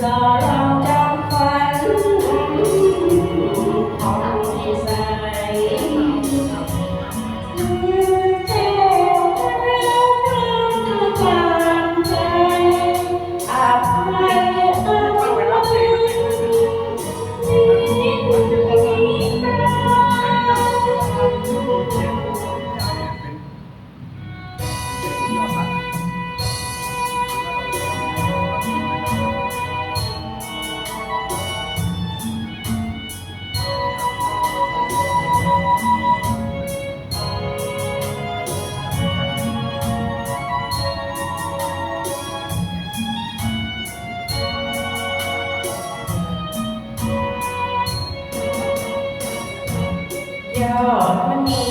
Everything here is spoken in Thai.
la Yeah.